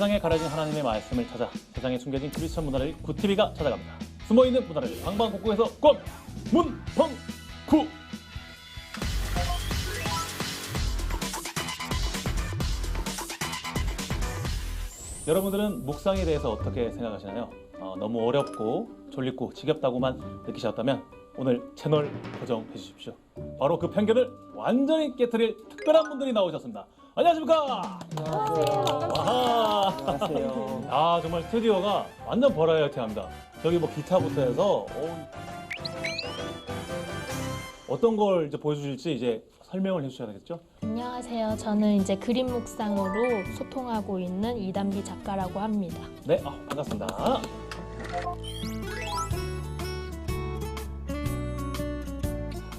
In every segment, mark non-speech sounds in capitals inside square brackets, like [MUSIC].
세상에 가려진 하나님의 말씀을 찾아 세상에 숨겨진 크리스천 문화를 구티비가 찾아갑니다. 숨어있는 문화를 방방곡곡에서 꼭 문펑구 여러분들은 묵상에 대해서 어떻게 생각하시나요? 어, 너무 어렵고 졸리고 지겹다고만 느끼셨다면 오늘 채널 고정해 주십시오. 바로 그 편견을 완전히 깨뜨릴 특별한 분들이 나오셨습니다. 안녕하십니까? 안녕하세요. 아 정말 스튜디오가 완전 버라이어티합니다. 저기 뭐 기타부터 해서 어, 떤걸 이제 보여주실지 이제 설명을 해주셔야 되겠죠? 안녕하세요. 저는 이제 그림 묵상으로 소통하고 있는 이담비 작가라고 합니다. 네, 아, 반갑습니다.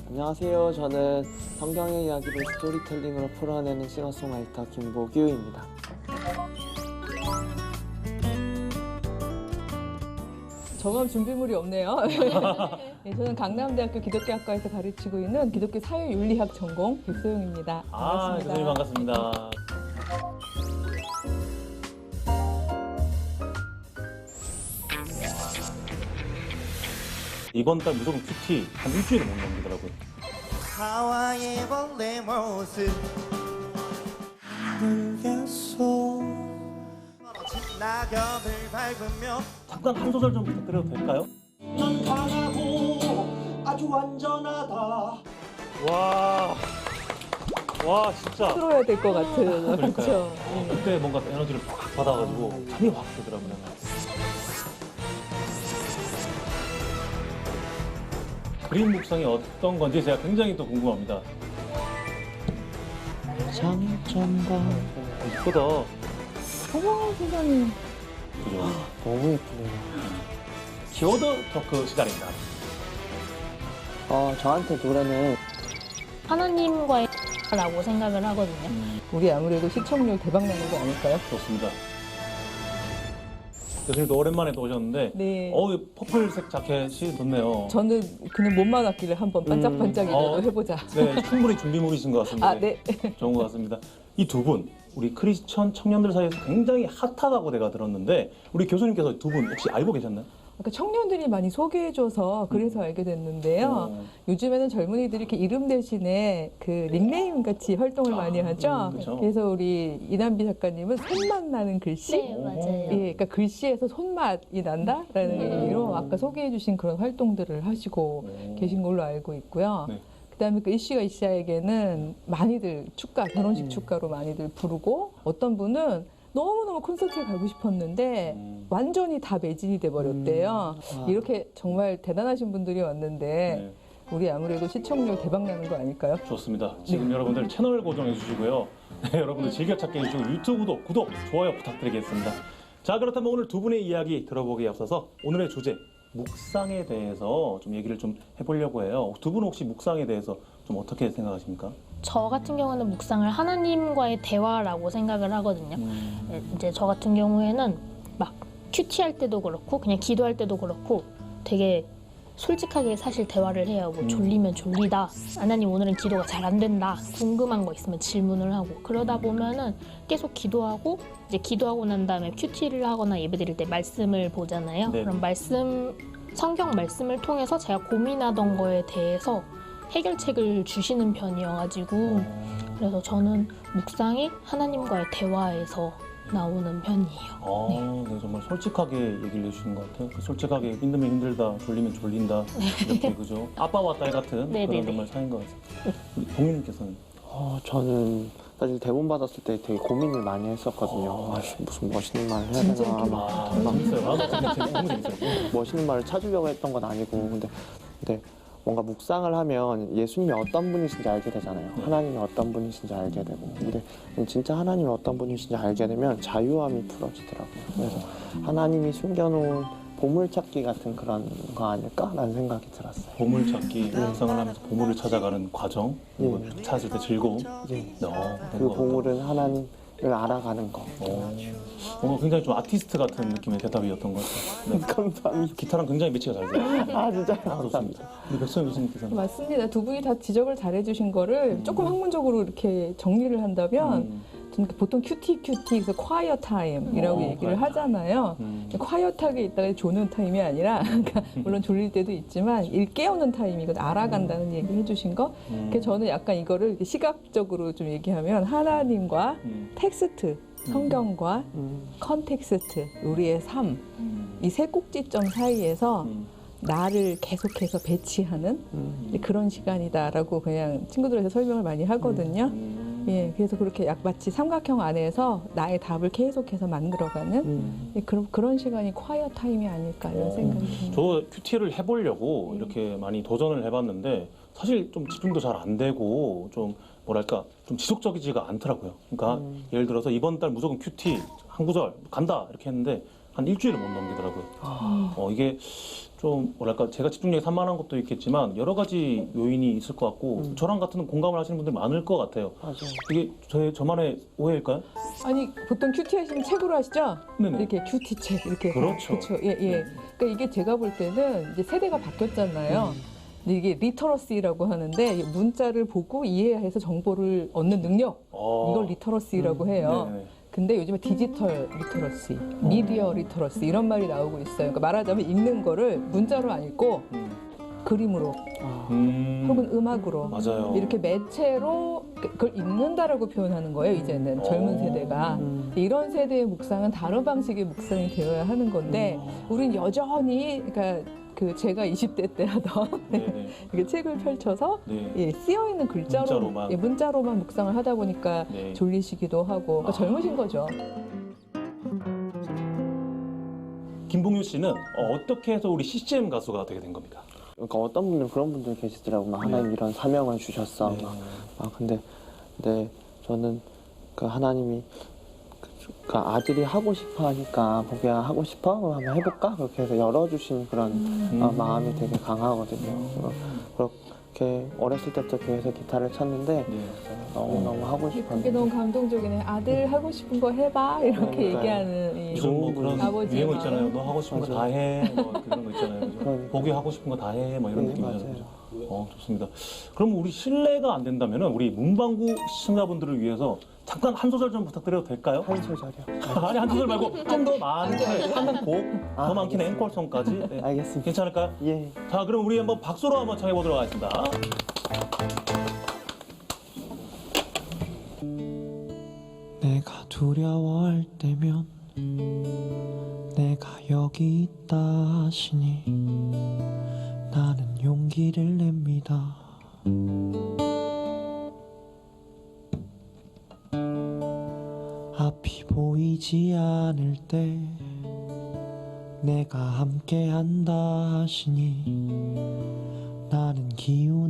안녕하세요. 저는 성경의 이야기를 스토리텔링으로 풀어내는 싱어송라이터 김보규입니다. 저만 준비물이 없네요. [LAUGHS] 네, 저는 강남대학교 기독교학과에서 가르치고 있는 기독교 사회윤리학 전공 백소영입니다. 아, 반갑습니다. 교수님 반갑습니다. 이번 달 무조건 큐티 한 일주일을 못 넘기더라고요. 하와이의 벌레 모습 물겠소 낙엽을 밟으며 잠깐 한 소절 좀 부탁드려도 될까요? 넌 강하고 아주 완전하다 와, 와 진짜. 풀어야 될 것 같은 그러니까요. 그렇죠. 어, 그때 뭔가 에너지를 팍 받아가지고 잠이 확 들더라고요. 그림 묵상이 어떤 건지 제가 굉장히 또 궁금합니다. 장점과 이쁘다. 어머 세상에. 그죠? 너무 예쁘네요. 키워드 토크 시간입니다. 어, 저한테 노래는 하나님과의 라고 생각을 하거든요. 우리 아무래도 시청률 대박 나는 거 아닐까요? 좋습니다. 교수님도 오랜만에 또 오셨는데, 네. 어, 이 퍼플색 자켓이 좋네요. 저는 그냥 몸만 왔길래 한번 반짝반짝이라도 어. 해보자. 네, 충분히 준비물이신 것 같습니다. 아, 네. 좋은 것 같습니다. 이 두 분, 우리 크리스천 청년들 사이에서 굉장히 핫하다고 내가 들었는데, 우리 교수님께서 두 분 혹시 알고 계셨나요? 아까 청년들이 많이 소개해줘서 그래서 알게 됐는데요. 어, 요즘에는 젊은이들이 이렇게 이름 대신에 그 닉네임 같이 활동을 많이 하죠. 음, 그쵸. 그래서 우리 이남비 작가님은 손맛 나는 글씨. 네, 맞아요. 예, 그러니까 글씨에서 손맛이 난다라는 음. 의미로 아까 소개해주신 그런 활동들을 하시고 오. 계신 걸로 알고 있고요. 네. 그다음에 그 이씨가 이씨에게는 많이들 축가 결혼식 음. 축가로 많이들 부르고 어떤 분은 너무너무 콘서트에 가고 싶었는데 음. 완전히 다 매진이 돼 버렸대요. 아. 이렇게 정말 대단하신 분들이 왔는데 네, 우리 아무래도 시청률 대박 나는 거 아닐까요? 좋습니다. 지금 여러분들 채널 고정해 주시고요. [LAUGHS] 네, 여러분들 즐겨찾기 해주시고 유튜브도 구독, 좋아요 부탁드리겠습니다. 자, 그렇다면 오늘 두 분의 이야기 들어보기에 앞서서 오늘의 주제, 묵상에 대해서 좀 얘기를 좀 해보려고 해요. 두 분은 혹시 묵상에 대해서 좀 어떻게 생각하십니까? 저 같은 경우는 묵상을 하나님과의 대화라고 생각을 하거든요. 이제 저 같은 경우에는 막 큐티할 때도 그렇고 그냥 기도할 때도 그렇고 되게 솔직하게 사실 대화를 해요. 뭐 음. 졸리면 졸리다. 하나님 오늘은 기도가 잘 안 된다. 궁금한 거 있으면 질문을 하고 그러다 보면은 계속 기도하고 이제 기도하고 난 다음에 큐티를 하거나 예배드릴 때 말씀을 보잖아요. 네. 그럼 말씀 성경 말씀을 통해서 제가 고민하던 거에 대해서 해결책을 주시는 편이어가지고 그래서 저는 묵상이 하나님과의 대화에서 나오는 편이에요. 아, 네, 정말 솔직하게 얘기를 해주시는 것 같아요. 그 솔직하게 힘들면 힘들다, 졸리면 졸린다, 이렇게 그죠? 아빠와 딸 같은 네, 그런 네, 정말 사이인 것 같습니다. 우리 동윤님께서는 어, 저는 사실 대본 받았을 때 되게 고민을 많이 했었거든요. 어. 아, 무슨 멋있는 말을 해야 되나. 이렇게 막 아, 재밌어요. 아, [LAUGHS] 재밌어요. 멋있는 말을 찾으려고 했던 건 아니고 근데 근데 뭔가 묵상을 하면 예수님이 어떤 분이신지 알게 되잖아요. 네. 하나님이 어떤 분이신지 알게 되고 근데 진짜 하나님이 어떤 분이신지 알게 되면 자유함이 풀어지더라고요. 그래서 하나님이 숨겨놓은 보물찾기 같은 그런 거 아닐까라는 생각이 들었어요. 보물찾기, 묵상을 하면서 보물을 찾아가는 과정, 네. 찾을 때 즐거움. 예. 어, 그 보물은 하나님을 알아가는 거. 같아요. 어, 뭔가 굉장히 좀 아티스트 같은 느낌의 대답이었던 것 같아요. 네. 감사합니다. 기타랑 굉장히 매치가 잘 돼요. [LAUGHS] 아 진짜요? 아, 좋습니다. 우리 백선 교수님께서는 맞습니다. 두 분이 다 지적을 잘해주신 거를 음. 조금 학문적으로 이렇게 정리를 한다면 음, 보통 큐티 큐티 그래서 콰이어 타임 이라고 어, 얘기를 콰이어 하잖아요. 음. 콰이어하게 있다가 조는 타임이 아니라 [LAUGHS] 그러니까 물론 졸릴 때도 있지만 일 깨우는 타임이거든 알아간다는 얘기 해주신 거. 음. 그래서 저는 약간 이거를 시각적으로 좀 얘기하면 하나님과 음. 텍스트 성경과 음. 컨텍스트 우리의 삶 이세 꼭지점 사이에서 음. 나를 계속해서 배치하는 음. 그런 시간이다라고 그냥 친구들한테 설명을 많이 하거든요. 음. 예, 그래서 그렇게 약 마치 삼각형 안에서 나의 답을 계속해서 만들어가는 음. 예, 그런 그런 시간이 콰이어 타임이 아닐까 이런 어. 생각이 듭니다. 저 큐티를 해보려고 네. 이렇게 많이 도전을 해봤는데 사실 좀 집중도 잘 안 되고 좀 뭐랄까 좀 지속적이지가 않더라고요. 그러니까 음. 예를 들어서 이번 달 무조건 큐티 한 구절 간다 이렇게 했는데 한 일주일을 못 넘기더라고요. 아. 어, 이게 좀 뭐랄까 제가 집중력이 산만한 것도 있겠지만 여러 가지 요인이 있을 것 같고 음. 저랑 같은 공감을 하시는 분들 많을 것 같아요. 맞아요. 이게 저 저만의 오해일까요? 아니 보통 큐티 하시면 책으로 하시죠? 네네. 이렇게 큐티 책 이렇게 그렇죠. 그렇죠. 예, 예. 그러니까 이게 제가 볼 때는 이제 세대가 바뀌었잖아요. 근데 이게 리터러시라고 하는데 이 문자를 보고 이해해서 정보를 얻는 능력 어. 이걸 리터러시라고 해요. 네네. 근데 요즘에 디지털 리터러시, 미디어 리터러시 이런 말이 나오고 있어요. 그러니까 말하자면 읽는 거를 문자로 안 읽고 음. 그림으로 아. 음. 혹은 음악으로 맞아요. 이렇게 매체로 그- 그걸 읽는다라고 표현하는 거예요. 이제는 젊은 어. 세대가 음. 이런 세대의 묵상은 다른 방식의 묵상이 되어야 하는 건데 우린 여전히 그러니까 그 제가 20대 때 하던 네네. 이렇게 책을 펼쳐서 네. 예, 쓰여 있는 글자로 문자로만. 예, 문자로만 묵상을 하다 보니까 네. 졸리시기도 하고 그러니까 아. 젊으신 거죠. 김봉유 씨는 어, 어떻게 해서 우리 CCM 가수가 되게 된 겁니까? 그러니까 어떤 분들 그런 분들 계시더라고. 막 하나님 이런 사명을 주셨어. 네. 막. 아 근데 근데 저는 그 하나님이 그, 그 아들이 하고 싶어 하니까 보기야 하고 싶어 그럼 한번 해볼까 그렇게 해서 열어주신 그런 음. 어, 마음이 되게 강하거든요. 그래서 그렇게 어렸을 때부터 교회에서 기타를 쳤는데 네. 너무 너무 하고 그게 싶었는데 너무 감동적이네. 아들 하고 싶은 거 해봐 이렇게 그러니까요. 얘기하는 이 요즘 뭐 그런 유행어 마음. 있잖아요. 너 하고 싶은 거 다. 해. 뭐 그런 거 있잖아요. 그죠? 그러니까. 보기 하고 싶은 거 다 해. 뭐 이런 네, 느낌이잖아요. 맞아요. 그죠? 어, 좋습니다. 그럼 우리 실례가 안 된다면 우리 문방구 시청자분들을 위해서 잠깐 한 소절 좀 부탁드려도 될까요? 한 소절이요. [LAUGHS] 아니 한 소절 말고 좀 더 많게 한 곡, 아, 알겠습니다. 앵콜송까지 네. [LAUGHS] 알겠습니다. 괜찮을까요? 예. 자, 그럼 우리 한번 박수로 한번 청해 보도록 하겠습니다. 내가 두려워할 때면 내가 여기 있다 하시니 나는 용기를 냅니다 앞이 보이지 않을 때 내가 함께 한다 하시니 나는 기운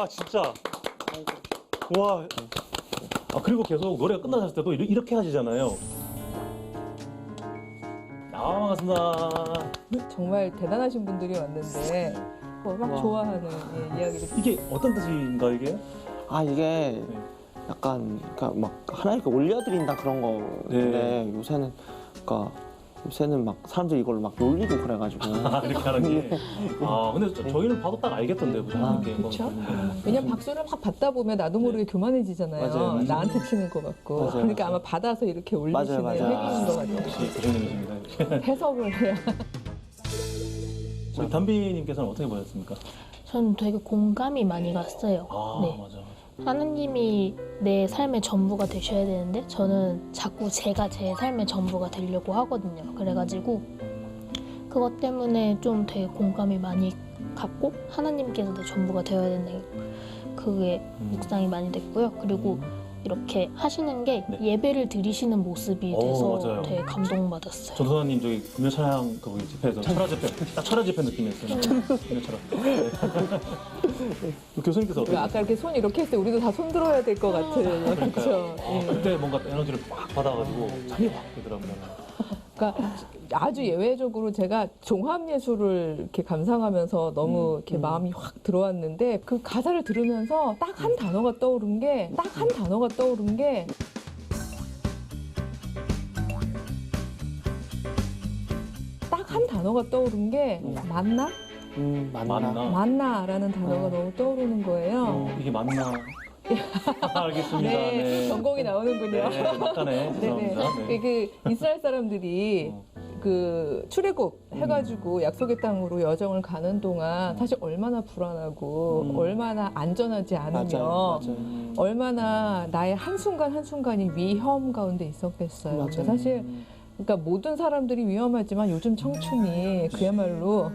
와 진짜 와. 아 그리고 계속 노래가 끝나셨을 때도 이렇게, 이렇게 하시잖아요. 아 반갑습니다. 정말 대단하신 분들이 왔는데 뭐 막 와. 좋아하는 예, 이야기를 이게 어떤 뜻인가 이게? 아 이게 네. 약간 그러니까 막 하나님께 올려드린다 그런 건데 네. 요새는 그러니까 요새는 막 사람들이 이걸로 막 놀리고 그래가지고 [LAUGHS] 아 이렇게 하는 게. 아 근데 저, 저희는 봐도 딱 알겠던데 그죠? 아, 이렇게 뭐 그쵸? 게. 왜냐면 박수를 막 받다 보면 나도 모르게 교만해지잖아요. 맞아요, 맞아요. 나한테 치는 것 같고. 맞아요, 그러니까 맞아요. 아마 받아서 이렇게 올리시는 맞아요. 획기인 것 같아요. 역시. [LAUGHS] 해석을 해야. 우리 담비님께서는 어떻게 보셨습니까? 저는 되게 공감이 많이 갔어요. 아 네. 맞아. 하느님이 내 삶의 전부가 되셔야 되는데 저는 자꾸 제가 제 삶의 전부가 되려고 하거든요. 그래가지고 그것 때문에 좀 되게 공감이 많이 갔고 하나님께서 내 전부가 되어야 된다. 그게 음. 묵상이 많이 됐고요. 그리고 이렇게 하시는 게 네. 예배를 드리시는 모습이 오, 돼서 맞아요. 되게 감동받았어요. 전도사님 저기 금요 찬양 그 뭐지, 집회에서 철화 집회 딱 철화 집회 느낌이었어요. 금요 철화. 네. [LAUGHS] 그 교수님께서 어떻게? 아까 이렇게 손 이렇게 했을 때 우리도 다 손 들어야 될 것 같은. 그러니까요. 그렇죠. 아, 예. 그때 뭔가 에너지를 빡 받아가지고 잠이 확 들더라고요. 그러니까 아주 예외적으로 제가 종합 예술을 이렇게 감상하면서 너무 음, 이렇게 음. 마음이 확 들어왔는데 그 가사를 들으면서 딱 한 단어가 떠오른 게 딱 한 단어가 떠오른 게 딱 한 단어가 떠오른 게 음. 맞나? 음 맞나 맞나? 맞나라는 단어가 어. 너무 떠오르는 거예요. 어, 이게 맞나? 알겠습니다. 네, 네. 전공이 나오는군요. 네, 막간에 [LAUGHS] 네네. 죄송합니다. 네. 그 이스라엘 사람들이 어. 그 출애굽 해가지고 약속의 땅으로 여정을 가는 동안 음. 사실 얼마나 불안하고 음. 얼마나 안전하지 않으며 맞아요 맞아요 음. 얼마나 나의 한 순간 한 순간이 위험 가운데 있었겠어요. 맞아요. 근데 사실 그러니까 모든 사람들이 위험하지만 요즘 청춘이 그야말로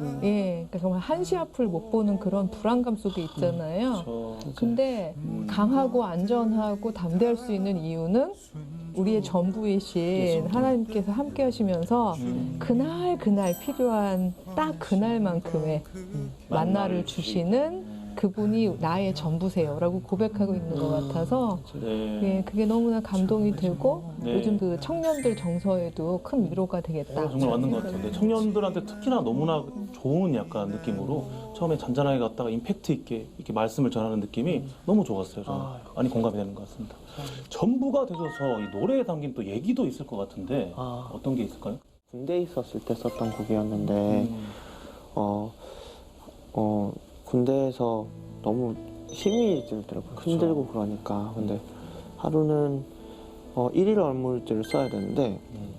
음. 예, 그러니까 정말 한시 앞을 못 보는 그런 불안감 속에 있잖아요. 저, 근데 음. 강하고 안전하고 담대할 수 있는 이유는 우리의 전부이신 하나님께서 함께 하시면서 음. 그날 그날 필요한 딱 그날만큼의 만나를 주시는 그분이 나의 전부세요라고 고백하고 있는 것 같아서 네. 예, 그게 너무나 감동이 되고 네. 요즘 그 청년들 정서에도 큰 위로가 되겠다. 어, 정말 맞는 것 같은데 청년들한테 특히나 너무나 좋은 약간 느낌으로 처음에 잔잔하게 갔다가 임팩트 있게 이렇게 말씀을 전하는 느낌이 너무 좋았어요. 저는 아, 많이 공감이 되는 것 같습니다. 전부가 되셔서 이 노래에 담긴 또 얘기도 있을 것 같은데 아 어떤 게 있을까요? 군대에 있었을 때 썼던 곡이었는데 음. 어, 어, 군대에서 너무 힘이 들더라고요. 힘들고 그러니까. 근데 하루는 어, 일일 얼물들을 써야 되는데 음.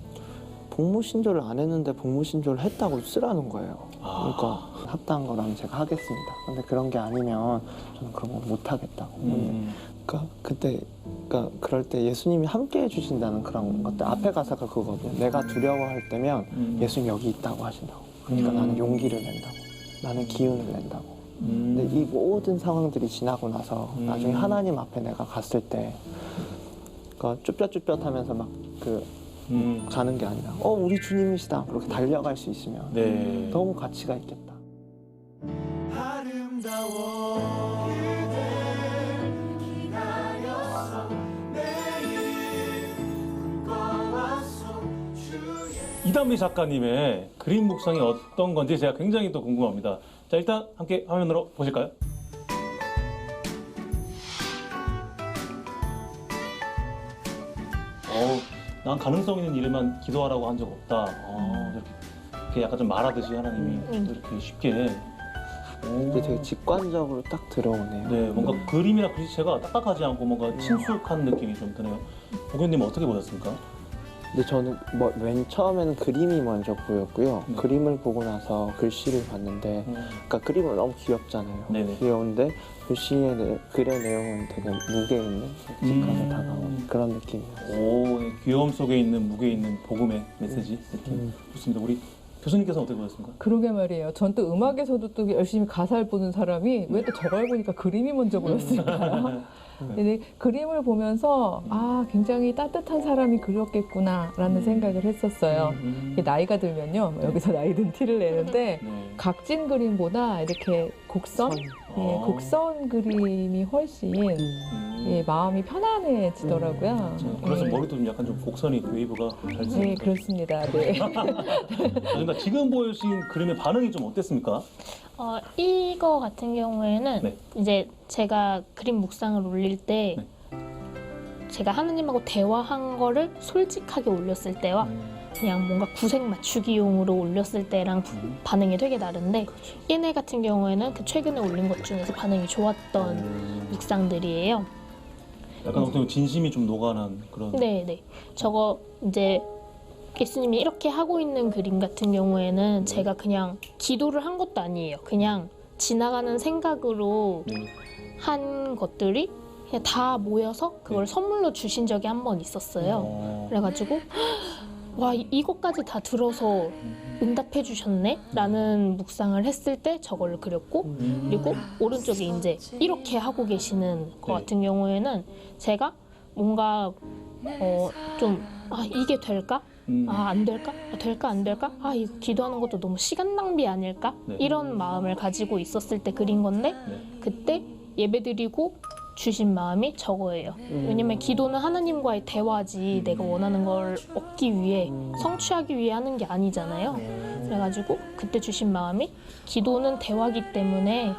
복무 신조를 안 했는데 복무 신조를 했다고 쓰라는 거예요. 아. 그러니까 합당한 거라면 제가 하겠습니다. 근데 그런 게 아니면 저는 그런 거 못 하겠다고. 음. 그러니까 그때 그러니까 그럴 때 예수님이 함께 해주신다는 그런 것들 앞에 가사가 그거거든요. 내가 두려워할 때면 음. 예수님 여기 있다고 하신다고. 그러니까 음. 나는 용기를 낸다고. 나는 기운을 낸다고. 음. 근데 이 모든 상황들이 지나고 나서 음. 나중에 하나님 앞에 내가 갔을 때, 그러니까 쭈뼛쭈뼛하면서 막그 음. 가는 게 아니라, 어 우리 주님이시다 그렇게 달려갈 수 있으면 네. 너무 가치가 있겠다. 이담비 작가님의 그림 묵상이 어떤 건지 제가 굉장히 또 궁금합니다. 자 일단 함께 화면으로 보실까요? 어, 난 가능성 있는 일에만 기도하라고 한 적 없다. 어, 이렇게, 이렇게 약간 좀 말하듯이 하나님이 음. 또 이렇게 쉽게. 오. 근데 되게 직관적으로 딱 들어오네요. 네, 뭔가 그림이나 글씨체가 딱딱하지 않고 뭔가 친숙한 느낌이 좀 드네요. 보교님 어떻게 보셨습니까? 근데 저는 뭐 맨 처음에는 그림이 먼저 보였고요. 네. 그림을 보고 나서 글씨를 봤는데, 음. 그러니까 그림은 너무 귀엽잖아요. 네네. 귀여운데 글씨의 내, 글의 내용은 되게 무게 있는 묵직하게 음. 다가오는 그런 느낌이었어요. 오, 네, 귀여움 속에 있는 무게 있는 복음의 메시지 느낌. 음. 좋습니다. 우리 교수님께서 어떻게 보셨습니까? 그러게 말이에요. 전 또 음악에서도 또 열심히 가사를 보는 사람이 왜 또 저걸 보니까 그림이 먼저 보였을까요? [LAUGHS] 근데 그림을 보면서 아 굉장히 따뜻한 사람이 그렸겠구나라는 음. 생각을 했었어요. 음. 이게 나이가 들면요 뭐 여기서 나이 든 티를 내는데 네. 각진 그림보다 이렇게 곡선 선. 예, 아. 곡선 그림이 훨씬 음. 예, 마음이 편안해지더라고요. 자, 그래서 예. 머리도 좀 약간 좀 곡선이 웨이브가 잘 네, 쓰니까. 그렇습니다. 네. 그러니까 지금 보여주신 그림의 반응이 좀 어땠습니까? 어, 이거 같은 경우에는 네. 이제 제가 그림 묵상을 올릴 때 네. 제가 하느님하고 대화한 거를 솔직하게 올렸을 때와 그냥 뭔가 구색 맞추기용으로 올렸을 때랑 부- 음. 반응이 되게 다른데 그렇죠. 얘네 같은 경우에는 그 최근에 올린 것 중에서 반응이 좋았던 음. 묵상들이에요. 약간 어떤 진심이 좀 녹아난 그런. 네, 네. 저거 이제 예수님이 이렇게 하고 있는 그림 같은 경우에는 제가 그냥 기도를 한 것도 아니에요. 그냥 지나가는 생각으로 네. 한 것들이 그냥 다 모여서 그걸 네. 선물로 주신 적이 한 번 있었어요. 어. 그래가지고 와 이- 이것까지 다 들어서 응답해 주셨네 라는 묵상을 했을 때 저걸 그렸고 음. 그리고 오른쪽에 이제 이렇게 하고 계시는 것 네. 같은 경우에는 제가 뭔가 어좀아 이게 될까? 음. 아 안 될까? 아, 될까 안 될까? 아 이거 기도하는 것도 너무 시간 낭비 아닐까? 네. 이런 마음을 가지고 있었을 때 그린 건데 네. 그때 예배드리고 주신 마음이 저거예요. 음. 왜냐면 기도는 하나님과의 대화지 내가 원하는 걸 얻기 위해 음. 성취하기 위해 하는 게 아니잖아요. 그래가지고 그때 주신 마음이 기도는 대화기 때문에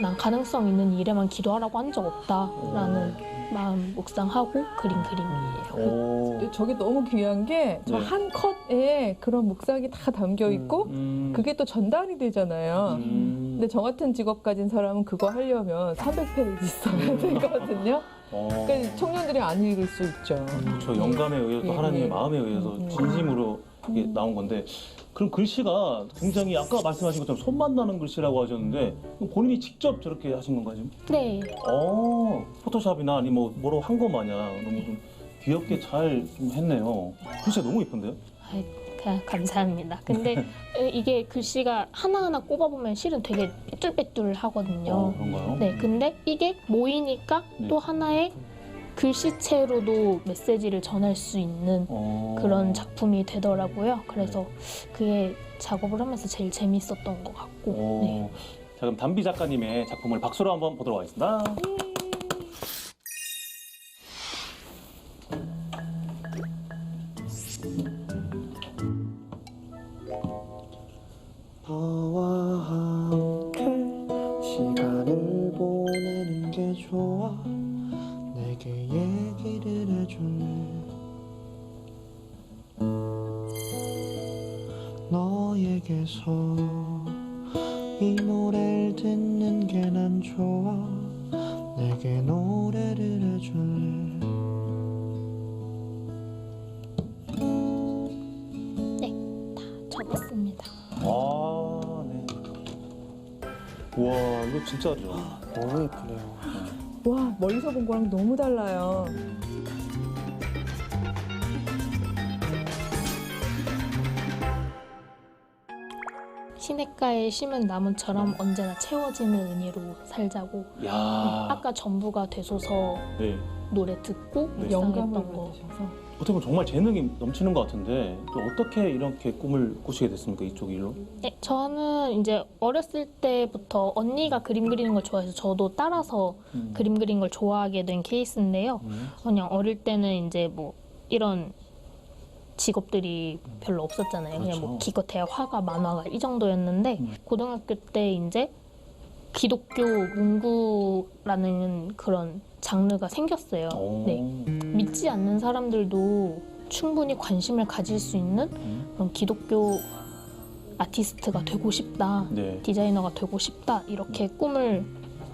난 가능성 있는 일에만 기도하라고 한 적 없다라는 마음 묵상하고 그린 그림이에요. 오. 저게 너무 귀한 게 저 네. 한 컷에 그런 묵상이 다 담겨 있고 음. 그게 또 전달이 되잖아요. 음. 근데 저 같은 직업 가진 사람은 그거 하려면 300페이지 써야 되거든요. 어. 그러니까 청년들이 안 읽을 수 있죠. 그렇죠. 영감에 의해서 또 예, 하나님의 예. 마음에 의해서 음, 음. 진심으로 이게 나온 건데 그럼 글씨가 굉장히 아까 말씀하신 것처럼 손만 나는 글씨라고 하셨는데 본인이 직접 저렇게 하신 건가요 지금? 네, 어 포토샵이나 아니 뭐 뭐로 한 거 마냥 너무 좀 귀엽게 잘 좀 했네요. 글씨가 너무 예쁜데요? 아이, 그냥 감사합니다. 근데 이게 글씨가 하나하나 꼽아보면 실은 되게 삐뚤빼뚤 하거든요. 어, 그런가요? 네, 근데 이게 모이니까 네. 또 하나의 글씨체로도 메시지를 전할 수 있는 어. 그런 작품이 되더라고요. 그래서 그게 작업을 하면서 제일 재밌었던 것 같고. 어. 네. 자 그럼 담비 작가님의 작품을 박수로 한번 보도록 하겠습니다. 좋아 내게 노래를 해줄래 접었습니다. 아 네. 와 이거 진짜 너무 예쁘네요 와 멀리서 본 거랑 너무 달라요. 시냇가에 심은 나무처럼 언제나 채워지는 은혜로 살자고. 야. 아까 전부가 되소서 네. 노래 듣고 네. 묵상했던 거. 어떻게 보면 정말 재능이 넘치는 것 같은데 또 어떻게 이렇게 꿈을 꾸시게 됐습니까 이쪽 일로? 네, 저는 이제 어렸을 때부터 언니가 그림 그리는 걸 좋아해서 저도 따라서 음. 그림 그리는 걸 좋아하게 된 케이스인데요. 음. 그냥 어릴 때는 이제 뭐 이런 직업들이 별로 없었잖아요. 그냥 뭐 그렇죠. 기껏해야 화가, 만화가 이 정도였는데 음. 고등학교 때 이제 기독교 문구라는 그런 장르가 생겼어요. 오. 네. 믿지 않는 사람들도 충분히 관심을 가질 수 있는 음. 그런 기독교 아티스트가 되고 싶다. 네. 디자이너가 되고 싶다. 이렇게 꿈을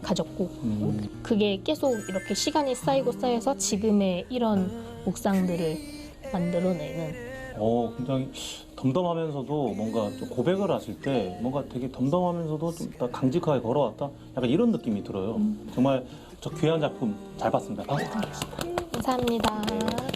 가졌고 음. 그게 계속 이렇게 시간이 쌓이고 쌓여서 지금의 이런 묵상들을 만들어내는 어 굉장히 덤덤하면서도 뭔가 좀 고백을 하실 때 뭔가 되게 덤덤하면서도 좀 다 강직하게 걸어왔다. 약간 이런 느낌이 들어요. 정말 저 귀한 작품 잘 봤습니다. 드리겠습니다. 감사합니다.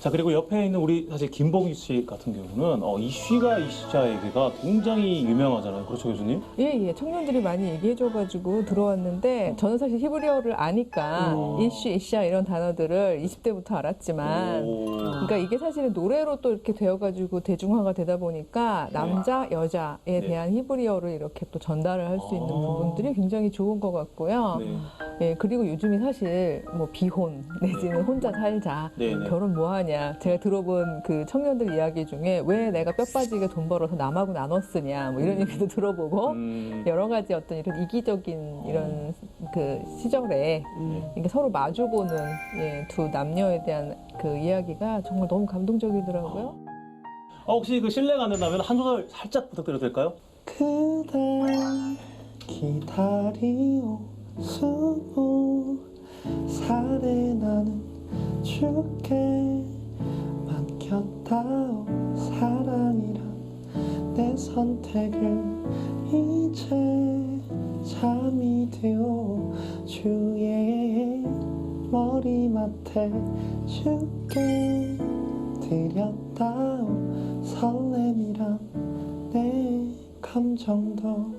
자 그리고 옆에 있는 우리 사실 김봉희 씨 같은 경우는 어, 이 쉬가 이시자에게가 굉장히 유명하잖아요. 그렇죠 교수님? 예, 예. 청년들이 많이 얘기해줘가지고 들어왔는데 저는 사실 히브리어를 아니까 음. 이슈, 이샤 이런 단어들을 20대부터 알았지만 오. 그러니까 그러니까 이게 사실은 노래로 또 이렇게 되어가지고 대중화가 되다 보니까 남자 여자에 네. 대한 히브리어를 이렇게 또 전달을 할 수 있는 아. 부분들이 굉장히 좋은 것 같고요. 네. 예, 그리고 요즘이 사실 뭐 비혼 내지는 혼자 살자 네, 네. 결혼 뭐 하냐 제가 들어본 그 청년들 이야기 중에 왜 내가 뼈 빠지게 돈 벌어서 남하고 나눠 쓰냐 뭐 이런 얘기도 들어보고 음, 여러 가지 어떤 이런 이기적인 이런 그 시절에 네. 이게 서로 마주보는 예, 두 남녀에 대한 그 이야기가 정말 너무 감동적이더라고요. 어, 혹시 그 실례가 안 된다면 한 소절 살짝 부탁드려도 될까요? 그대 기다리오 스무 살에 나는 주 께 맡겼다오 사랑이란 내 선택을 이제 잠이 되어 주의 머리맡에 주께 드렸다오 설렘이란 내 감정도.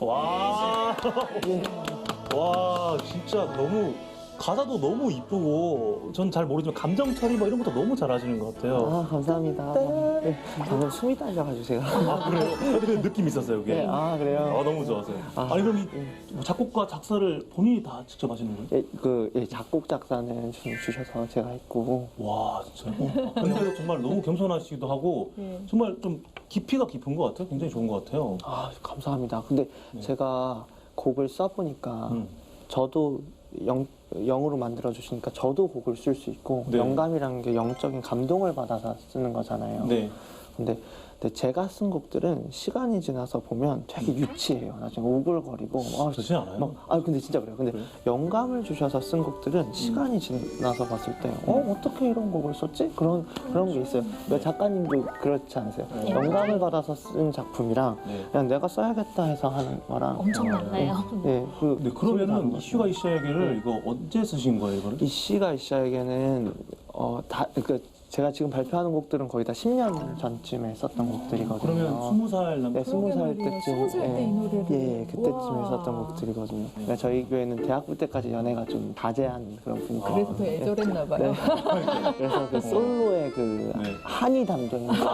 와, [LAUGHS] 와, 진짜 너무 가사도 너무 이쁘고 전 잘 모르지만 감정 처리 뭐 이런 것도 너무 잘하시는 것 같아요. 아 감사합니다. 네, 방금 숨이 딸려가지고 제가. 아 그래요? 근데 느낌 있었어요, 그게. 네, 아 그래요. 아 너무 좋았어요. 아. 아 니 그럼 이뭐 작곡과 작사를 본인이 다 직접 하시는 거예요? 예, 그 예, 작곡 작사는 좀 주셔서 제가 했고 와 진짜 요? 근데 정말 너무 겸손하시기도 하고 예. 정말 좀 깊이가 깊은 것 같아요. 굉장히 좋은 것 같아요. 아 감사합니다. 근데 네. 제가 곡을 써보니까 음. 저도 영, 영으로 만들어 주시니까 저도 곡을 쓸 수 있고 네. 영감이라는 게 영적인 감동을 받아서 쓰는 거잖아요. 네. 근데, 근데 제가 쓴 곡들은 시간이 지나서 보면 되게 유치해요. 나중에 오글거리고 아, 그렇지 않아요? 막, 아 근데 진짜 그래요. 근데? 영감을 주셔서 쓴 곡들은 시간이 지나서 봤을 때, 어 어떻게 이런 곡을 썼지? 그런 그런 게 있어요. 그러니까 작가님도 그렇지 않으세요? 네. 영감을 받아서 쓴 작품이랑 네. 그냥 내가 써야겠다 해서 하는 거랑 엄청 달라요. 예, 그 근데 그러면은 이슈가 이슈에게를 이거 언제 쓰신 거예요, 이거를? 이 씨가 이씨에게는 어 다 그러니까 제가 지금 발표하는 곡들은 거의 다 10년 전쯤에 썼던 곡들이거든요. 그러면 스무 살 남. 네, 스무 살. 때쯤. 스무 살때이 노래를. 예, 예, 그때쯤에 우와. 썼던 곡들이거든요. 그러니까 저희 교회는 대학부 때까지 연애가 좀 다재한 그런 분위기. 그래서 더 애절했나 봐요. 네. [LAUGHS] 그래서 그 솔로의 그 네. 한이 담겨 있는 거.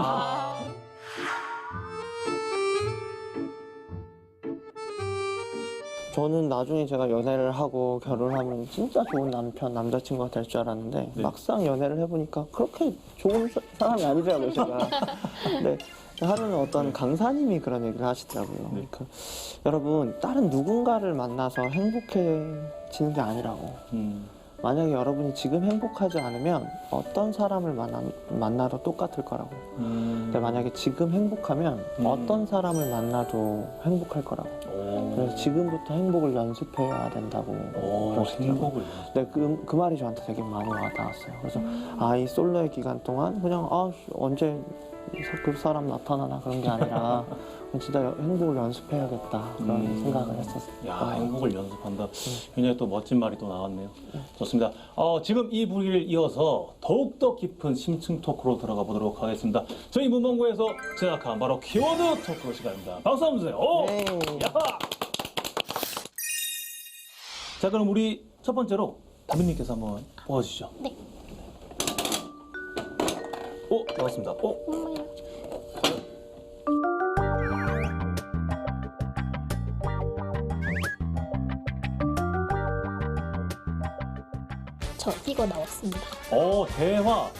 저는 나중에 제가 연애를 하고 결혼하면 진짜 좋은 남편, 남자친구가 될 줄 알았는데 네. 막상 연애를 해보니까 그렇게 좋은 사- 사람이 아니더라고요, 제가. 근데 [LAUGHS] 하루는 어떤 강사님이 그런 얘기를 하시더라고요. 네. 그, 여러분, 다른 누군가를 만나서 행복해지는 게 아니라고. 음. 만약에 여러분이 지금 행복하지 않으면 어떤 사람을 만나, 만나도 똑같을 거라고. 음. 근데 만약에 지금 행복하면 음. 어떤 사람을 만나도 행복할 거라고. 오. 그래서 지금부터 행복을 연습해야 된다고 오, 그러시더라고요. 행복을. 네, 그, 그 말이 저한테 되게 많이 와닿았어요. 그래서 아, 이 솔로의 기간 동안 그냥 아, 씨, 언제 그 사람 나타나나 그런 게 아니라 진짜 행복을 연습해야겠다 그런 음. 생각을 했었어요. 야, 행복을 연습한다. 굉장히 또 멋진 말이 또 나왔네요. 좋습니다. 어, 지금 이 분위기를 이어서 더욱더 깊은 심층 토크로 들어가 보도록 하겠습니다. 저희 문방구에서 제작한 바로 키워드 토크 시간입니다. 박수 한번 주세요. 오! 네. 야하! 자, 그럼 우리 첫 번째로 다빈님께서 한번 뽑아주시죠. 네. 오, 나왔습니다. 오, 엄마야. 저 이거 나왔습니다. 오, 대화.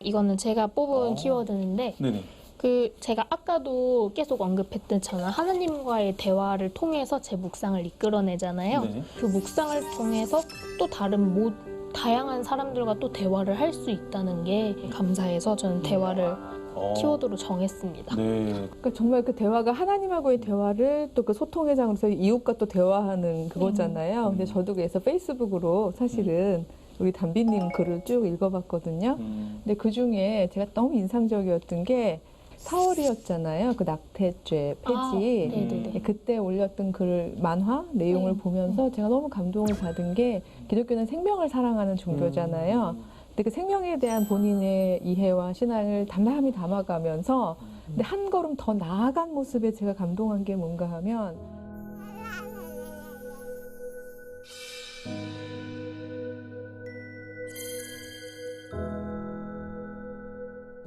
이거는 제가 뽑은 어. 키워드인데 네네. 그 제가 아까도 계속 언급했던 저는 하나님과의 대화를 통해서 제 묵상을 이끌어내잖아요. 네. 그 묵상을 통해서 또 다른 모 다양한 사람들과 또 대화를 할 수 있다는 게 감사해서 저는 대화를 어, 키워드로 정했습니다. 네. 그러니까 정말 그 대화가 하나님하고의 대화를 또 그 소통의 장소에서 이웃과 또 대화하는 그거잖아요. 근데 저도 그래서 페이스북으로 사실은 우리 담비님 글을 쭉 읽어봤거든요. 음, 근데 그 중에 제가 너무 인상적이었던 게 4월이었잖아요. 그 낙태죄 아, 폐지. 네네네. 그때 올렸던 글 만화 내용을 네. 보면서 제가 너무 감동을 받은 게 기독교는 생명을 사랑하는 종교잖아요. 근데 그 생명에 대한 본인의 이해와 신앙을 담담히 담아가면서 근데 한 걸음 더 나아간 모습에 제가 감동한 게 뭔가 하면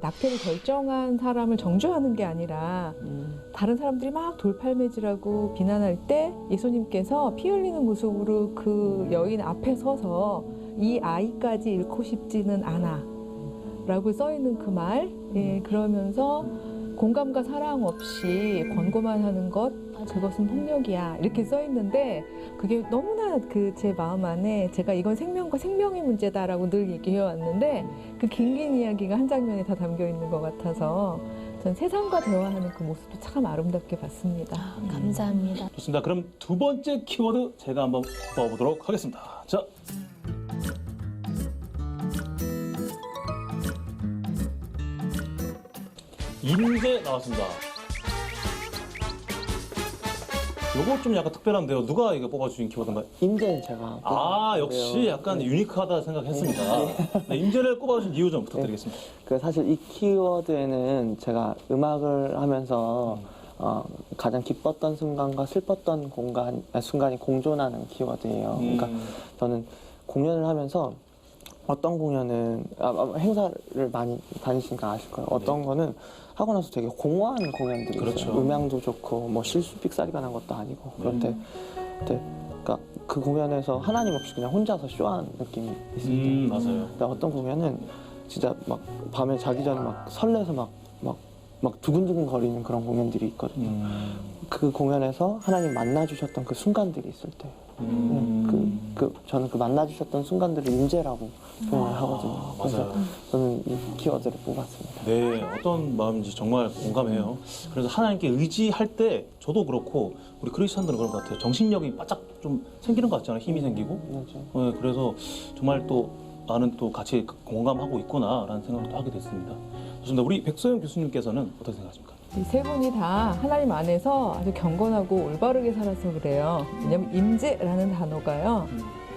낙태를 결정한 사람을 정죄하는 게 아니라 음. 다른 사람들이 막 돌팔매질하고 비난할 때 예수님께서 피 흘리는 모습으로 그 여인 앞에 서서 이 아이까지 잃고 싶지는 않아 라고 써 있는 그 말, 예, 그러면서 공감과 사랑 없이 권고만 하는 것, 그것은 폭력이야. 이렇게 써 있는데 그게 너무나 그 제 마음 안에 제가 이건 생명과 생명의 문제다라고 늘 얘기해 왔는데 그 긴긴 이야기가 한 장면에 다 담겨 있는 것 같아서 전 세상과 대화하는 그 모습도 참 아름답게 봤습니다. 아, 감사합니다. 좋습니다. 그럼 두 번째 키워드 제가 한번 뽑아보도록 하겠습니다. 자. 임대 나왔습니다. 요거 좀 약간 특별한데요. 누가 이거 뽑아주신 키워드인가요? 임대는 제가 아, 역시 뽑았는데요. 약간 유니크하다 생각했습니다. 네, 임대를 꼽아주신 이유 좀 부탁드리겠습니다. 그 사실 이 키워드에는 제가 음악을 하면서 어, 가장 기뻤던 순간과 슬펐던 공간 아, 순간이 공존하는 키워드예요. 그러니까 음, 저는 공연을 하면서 어떤 공연은 아, 아, 행사를 많이 다니시니까 아실 거예요. 어떤 거는 하고 나서 되게 공허한 공연들이 그렇죠. 있어요. 음향도 좋고 뭐 실수 삑사리가 난 것도 아니고 그런데 음. 그때 그러니까 그 공연에서 하나님 없이 그냥 혼자서 쇼하는 느낌이 있을 때 음, 맞아요. 근데 어떤 공연은 진짜 막 밤에 자기 전에 막 설레서 막 막 막 두근두근 거리는 그런 공연들이 있거든요. 음, 그 공연에서 하나님 만나 주셨던 그 순간들이 있을 때, 음, 그, 그 저는 그 만나 주셨던 순간들을 임재라고 표현을 하거든요. 아, 그래서 맞아요. 저는 이 키워드를 뽑았습니다. 네, 어떤 마음인지 정말 공감해요. 그래서 하나님께 의지할 때 저도 그렇고 우리 크리스천들은 그런 것 같아요. 정신력이 바짝 좀 생기는 것 같잖아요. 힘이 생기고. 그렇죠. 네, 그래서 정말 또 나는 또 같이 공감하고 있구나라는 생각도 하게 됐습니다. 좋습니다. 우리 백소영 교수님께서는 어떻게 생각하십니까? 이 세 분이 다 하나님 안에서 아주 경건하고 올바르게 살아서 그래요. 왜냐하면 임재라는 단어가요.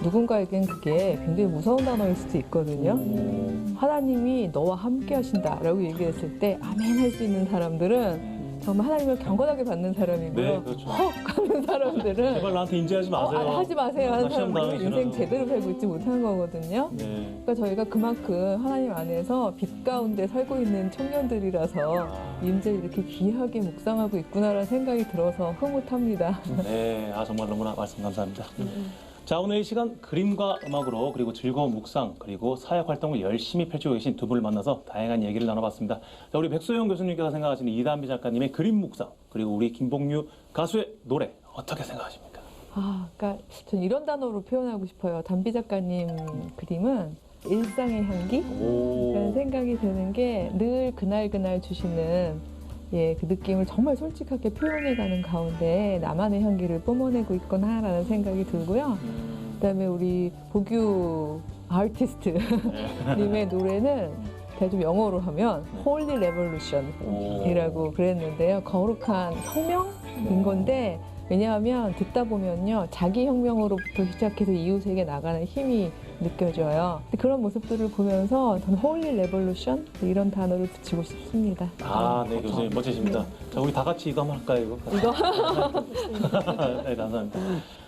누군가에겐 그게 굉장히 무서운 단어일 수도 있거든요. 하나님이 너와 함께 하신다라고 얘기했을 때 아멘 할 수 있는 사람들은 정말 하나님을 경건하게 받는 사람이고요. 네, 그렇죠. 헉 하는 사람들은 제발 나한테 인지하지 어, 마세요. 아, 하지 마세요 하는 사람들은 인생. 제대로 살고 있지 못한 거거든요. 네. 그러니까 저희가 그만큼 하나님 안에서 빛 가운데 살고 있는 청년들이라서 임재 이렇게 귀하게 묵상하고 있구나라는 생각이 들어서 흐뭇합니다. 네, 아 정말 너무나 말씀 감사합니다. 자 오늘 이 시간 그림과 음악으로 그리고 즐거운 묵상 그리고 사역 활동을 열심히 펼치고 계신 두 분을 만나서 다양한 얘기를 나눠봤습니다. 자 우리 백소영 교수님께서 생각하시는 이담비 작가님의 그림 묵상 그리고 우리 김봉유 가수의 노래 어떻게 생각하십니까? 아, 그러니까 전 이런 단어로 표현하고 싶어요. 담비 작가님 그림은 일상의 향기? 오. 라는 생각이 드는 게 늘 그날 그날 주시는 예, 그 느낌을 정말 솔직하게 표현해가는 가운데 나만의 향기를 뿜어내고 있구나라는 생각이 들고요. 그다음에 우리 복유 아티스트 [LAUGHS] 님의 노래는 제가 좀 영어로 하면 Holy Revolution이라고 그랬는데요. 거룩한 혁명인 건데 왜냐하면 듣다 보면요. 자기 혁명으로부터 시작해서 이웃에게 나가는 힘이 느껴져요. 그런 모습들을 보면서 저는 Holy Revolution 이런 단어를 붙이고 싶습니다. 아, 네, 교수님 멋지십니다. 자, 우리 다 같이 이거 한번 할까요, 이거? 이거 [LAUGHS] 네, 감사합니다.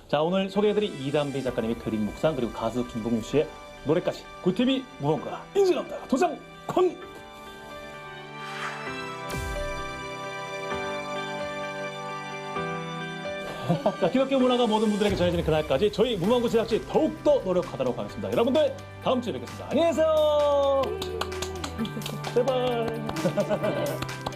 자, 오늘 소개해드린 이담비 작가님의 그림 묵상 그리고 가수 김봉유 씨의 노래까지 굿TV 무언가 인증합니다. 도장 광! 자, 기독교 문화가 모든 분들에게 전해지는 그날까지 저희 무망고 제작진 더욱더 노력하도록 하겠습니다. 여러분들 다음 주에 뵙겠습니다. 안녕히 계세요. 제발.